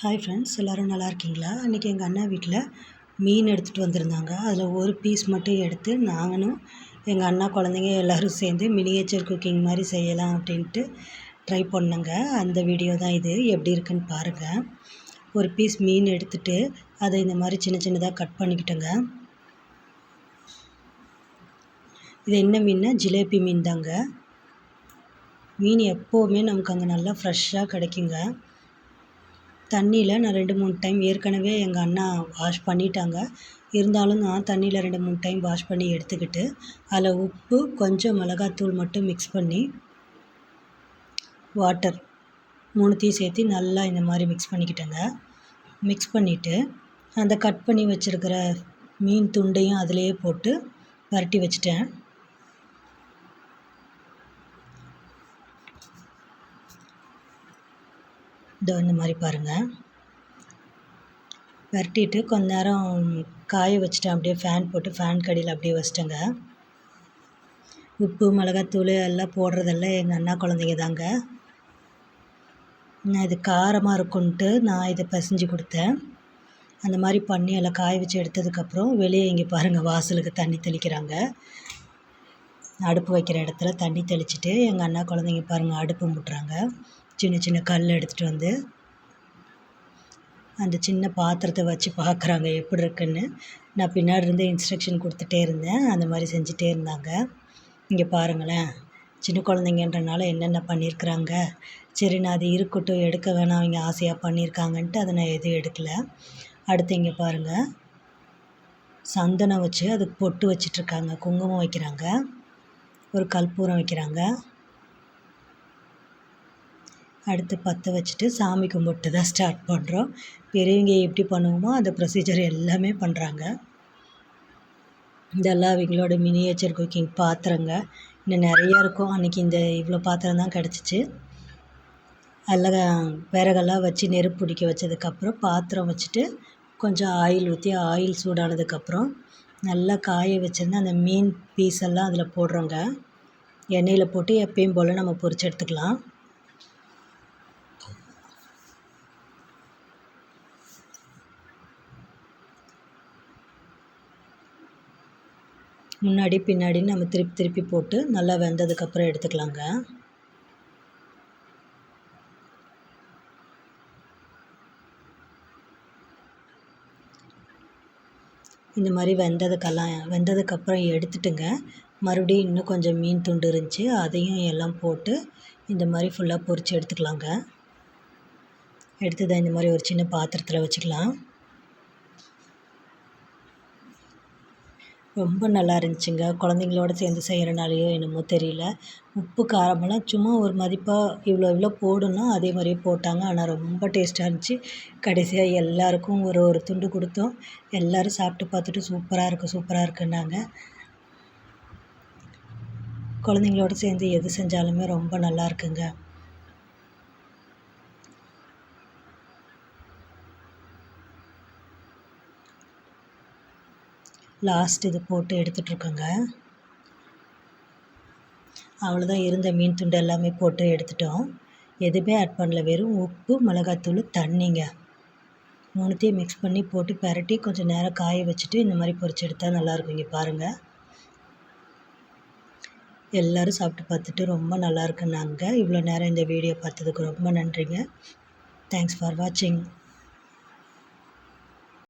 Hi friends எல்லோரும் நல்லா இருக்கீங்களா? அன்றைக்கி எங்கள் அண்ணா வீட்டில் மீன் எடுத்துகிட்டு வந்திருந்தாங்க. அதில் ஒரு பீஸ் மட்டும் எடுத்து நாங்களும் எங்கள் அண்ணா குழந்தைங்க எல்லோரும் சேர்ந்து மினியேச்சர் குக்கிங் மாதிரி செய்யலாம் அப்படின்ட்டு ட்ரை பண்ணேங்க. அந்த வீடியோ தான் இது. எப்படி இருக்குன்னு பாருங்கள் ஒரு பீஸ் மீன் எடுத்துகிட்டு அதை இந்த மாதிரி சின்ன சின்னதாக கட் பண்ணிக்கிட்டோங்க. இது என்ன மீன்னா? ஜிலேபி மீன் தாங்க மீன் எப்போவுமே நமக்கு அங்கே நல்லா ஃப்ரெஷ்ஷாக கிடைக்குங்க. தண்ணியில் நான் ரெண்டு மூணு டைம் ஏற்கனவே எங்கள் அண்ணா வாஷ் பண்ணிட்டாங்க. இருந்தாலும் நான் தண்ணியில் ரெண்டு மூணு டைம் வாஷ் பண்ணி எடுத்துக்கிட்டு அதில் உப்பு கொஞ்சம் மிளகாத்தூள் மட்டும் மிக்ஸ் பண்ணி வாட்டர் மூணுத்தையும் சேர்த்து நல்லா இந்த மாதிரி மிக்ஸ் பண்ணிக்கிட்டேங்க. மிக்ஸ் பண்ணிவிட்டு அந்த கட் பண்ணி வச்சுருக்கிற மீன் துண்டையும் அதிலேயே போட்டு வறட்டி வச்சுட்டேன். இதோ இந்த மாதிரி பாருங்கள் பரட்டிட்டு கொஞ்ச நேரம் காய வச்சுட்டேன் அப்படியே ஃபேன் போட்டு ஃபேன் கடியில் அப்படியே வச்சிட்டேங்க. உப்பு மிளகாத்தூள் எல்லாம் போடுறதெல்லாம் எங்கள் அண்ணா குழந்தைங்க தாங்க. நான் இது காரமாக இருக்குன்ட்டு நான் இதை பசைஞ்சு கொடுத்தேன். அந்த மாதிரி பண்ணி எல்லாம் காய வச்சு எடுத்ததுக்கப்புறம் வெளியே இங்கே பாருங்கள் வாசலுக்கு தண்ணி தெளிக்கிறாங்க. அடுப்பு வைக்கிற இடத்துல தண்ணி தெளிச்சுட்டு எங்கள் அண்ணா குழந்தைங்க பாருங்கள் அடுப்பு முட்டுறாங்க. சின்ன சின்ன கல் எடுத்துகிட்டு வந்து அந்த சின்ன பாத்திரத்தை வச்சு பார்க்குறாங்க எப்படி இருக்குன்னு. நான் பின்னாடி இருந்து இன்ஸ்ட்ரக்ஷன் கொடுத்துட்டே இருந்தேன். அந்த மாதிரி செஞ்சுட்டே இருந்தாங்க. இங்கே பாருங்களேன். சின்ன குழந்தைங்கன்றனால என்னென்ன பண்ணியிருக்குறாங்க? சரி நான் அது இருக்கட்டும் எடுக்க வேணாம் அவங்க ஆசையாக பண்ணியிருக்காங்கன்ட்டு அதை நான் எதுவும் எடுக்கலை. அடுத்து இங்கே பாருங்கள் சந்தனம் வச்சு அதுக்கு பொட்டு வச்சிட்ருக்காங்க குங்குமம் வைக்கிறாங்க. ஒரு கற்பூரம் வைக்கிறாங்க. அடுத்து பற்ற வச்சுட்டு சாமி கும்பிட்டு தான் ஸ்டார்ட் பண்ணுறோம் பெரியவங்க எப்படி பண்ணுவோமோ அந்த ப்ரொசீஜர் எல்லாமே பண்ணுறாங்க இதெல்லாம் அவங்களோட மினியேச்சர் குக்கிங் பாத்திரங்க. இன்னும் நிறையா இருக்கும். அன்றைக்கி இந்த இவ்வளோ பாத்திரம் தான் கிடச்சிச்சு. அதில் விறகெல்லாம் வச்சு நெருப்பு பிடிக்க வச்சதுக்கப்புறம் பாத்திரம் வச்சுட்டு கொஞ்சம் ஆயில் ஊற்றி ஆயில் சூடானதுக்கப்புறம் நல்லா காய வச்சுருந்து அந்த மீன் பீஸ் எல்லாம் அதில் போடுறோங்க. எண்ணெயில் போட்டு எப்பயும் போல் நம்ம பொரிச்சு எடுத்துக்கலாம். முன்னாடி பின்னாடின்னு நம்ம திருப்பி திருப்பி போட்டு நல்லா வெந்ததுக்கப்புறம் எடுத்துக்கலாங்க. இந்த மாதிரி வெந்ததுக்கெல்லாம் வெந்ததுக்கப்புறம் எடுத்துட்டுங்க. மறுபடியும் இன்னும் கொஞ்சம் மீன் துண்டு இருந்துச்சு அதையும் எல்லாம் போட்டு இந்த மாதிரி ஃபுல்லாக பொரித்து எடுத்துக்கலாங்க. எடுத்து இந்த மாதிரி ஒரு சின்ன பாத்திரத்தில் வச்சுக்கலாம். ரொம்ப நல்லா இருந்துச்சுங்க. குழந்தைங்களோட சேர்ந்து செய்கிறனாலையோ என்னமோ தெரியல. உப்பு காரமெல்லாம் சும்மா ஒரு மதிப்பாக இவ்வளோ இவ்வளோ போடணும் அதே மாதிரியே போட்டாங்க. ஆனால் ரொம்ப டேஸ்ட்டாக இருந்துச்சு. கடைசியாக எல்லாருக்கும் ஒரு ஒரு துண்டு கொடுத்தோம். எல்லோரும் சாப்பிட்டு பார்த்துட்டு சூப்பராக இருக்குது சூப்பராக இருக்குன்னாங்க. குழந்தைங்களோட சேர்ந்து எது செஞ்சாலுமே ரொம்ப நல்லா இருக்குங்க. லாஸ்ட் இது போட்டு எடுத்துகிட்ருக்கோங்க அவ்வளோதான் இருந்த மீன் துண்டு எல்லாமே போட்டு எடுத்துட்டோம். எதுவுமே ஆட் பண்ணல. வெறும் உப்பு மிளகாத்தூள் தண்ணிங்க. மூணுத்தையும் மிக்ஸ் பண்ணி போட்டு பரட்டி கொஞ்சம் நேரம் காய வச்சுட்டு இந்த மாதிரி பொரிச்சு எடுத்தால் நல்லாயிருக்கும் இங்கே பாருங்கள் எல்லோரும் சாப்பிட்டு பார்த்துட்டு ரொம்ப நல்லா இருக்குன்னாங்க. இவ்வளோ நேரம் இந்த வீடியோ பார்த்ததுக்கு ரொம்ப நன்றிங்க. தேங்க்ஸ் ஃபார் வாட்சிங்